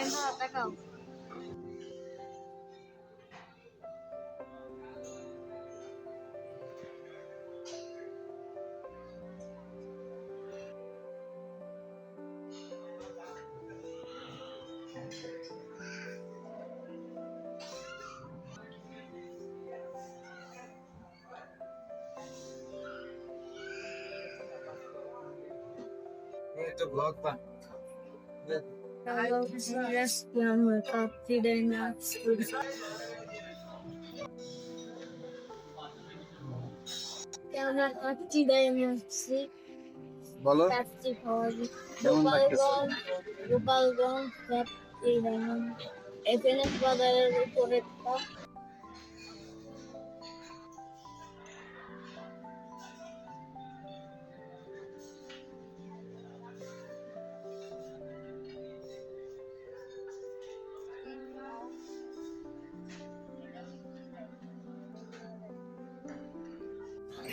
Entra, legal. Muito bloco, pá. দেখাও এই তো ব্লগ বান আমরা কাচ্চি দেয় আমি আসছি বলো কাচ্চি খাওয়া কেমন লাগতেছে? গোপালগঞ্জ গোপালগঞ্জ কাচ্চি ডায়মন্ড এখানে বাজারের উপরে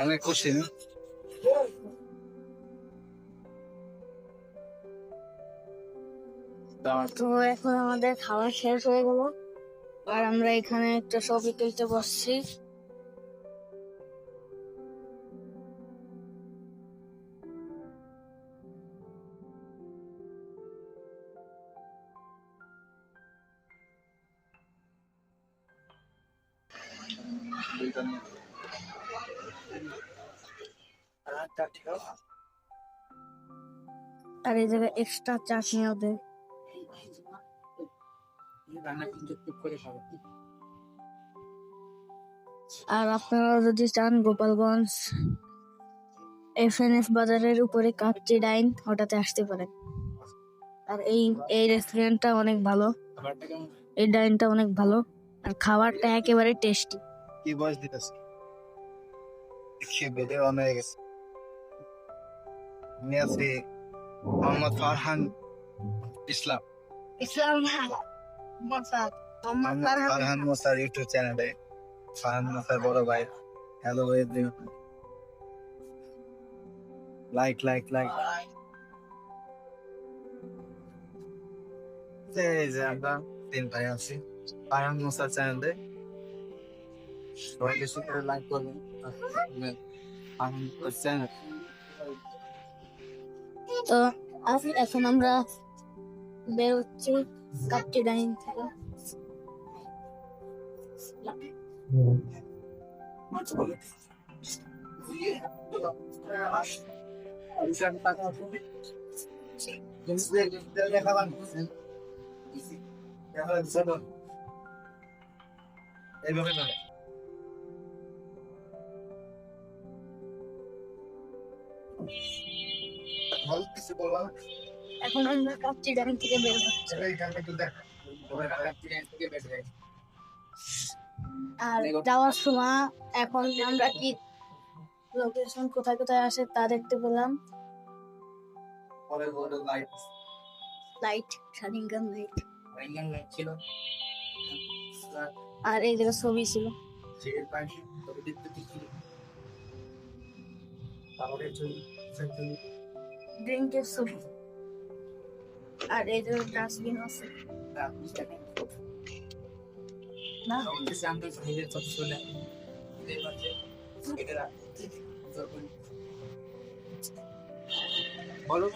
অনেক খুশি? তো এখন আমাদের খাওয়া শেষ হয়ে গেল আর আমরা এখানে একটা ছবি তুলতে বসছি আর, এই জায়গায় এক্সট্রা চাটনিও দেয় আর আপনারা যদি চান গোপালগঞ্জ এফ এন এফ বাজারের উপরে কাকচি ডাইন, ওটাতে আসতে পারেন। আর এই এই রেস্টুরেন্টটা অনেক ভালো? এই ডাইনটা অনেক ভালো। আর খাবারটা একেবারে টেস্টি কি বয়স দিতেছে বেডে অন হয়ে গেছে। আমি আছি মোহাম্মদ ফারহান ইসলাম। ইসলাম ফারহান। মোসার ইউটিউব চ্যানেলে। ফারহান মোসার বড় ভাই। Hello everyone like like like. এই যে আমরা তিন ভাই আছি। ফারহান মোসার চ্যানেলে। সবাই বেশি করে লাইক করবেন ফারহান মোসার চ্যানেল তো আজ- এখন আমরা বের হচ্ছি কাকচি থেকে এইভাবে ভালো কিছু বলবা এখন আমরা থেকে বের হচ্ছি। এইখানে দেখ। থেকে বের আর যাওয়ার সময় এখন আমরা কি লোকেশন কোথায় কোথায় আসে তা দেখতে পেলাম। লাইট সারিঙ্গাম লাইট ছিল। আর এই জায়গায় ছবি ছিল। সেই পাশে ড্রিঙ্কের ছবি আর এই জায়গায় ডাস্টবিন আছে না? বলো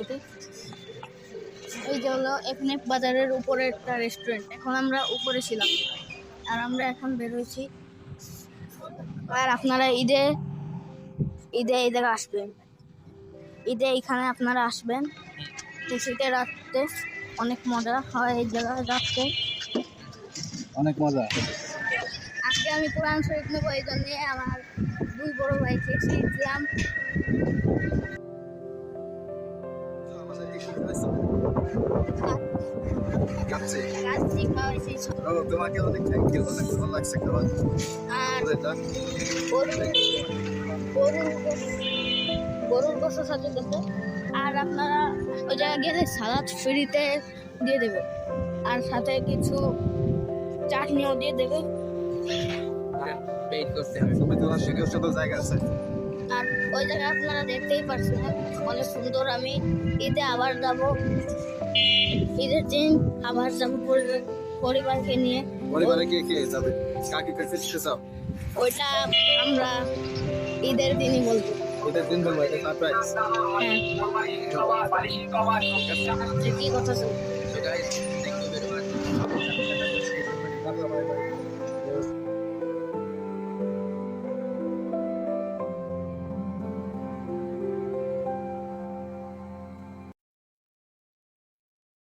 যে হলো এখানে বাজারের উপরে একটা রেস্টুরেন্ট এখন আমরা উপরে ছিলাম। আর আমরা এখন বের হয়েছি। আর আপনারা ঈদে ঈদে জায়গায় আসবেন। ঈদে এইখানে আপনারা আসবেন। খুশিতে রাখতে অনেক মজা হয় এই জায়গায় রাখতে অনেক মজা। আজকে আমি কোরআন শরীফ নেব এই জন্যে আমার দুই বড় ভাই চেয়েছি ইসলাম। আর গরুর গরুর গোস- গরুর গোসা সাথে আর আপনারা ওই জায়গায় গেলে সালাদ ফ্রিতে দিয়ে দেবে। আর সাথে কিছু চাটনিও দিয়ে দেবে। আর ওই জায়গায় আপনারা দেখতেই পারছেন অনেক সুন্দর আমি ঈদে আবার যাব। ঈদের দিন আবার যাব পরিবার- পরিবারকে নিয়ে। পরিবারে কে কে যাবে? কাকে কাছে ওইটা আমরা ঈদের দিনই বলব। ওদের তিন বলব এটা সারপ্রাইজ হ্যাঁ। কি কথা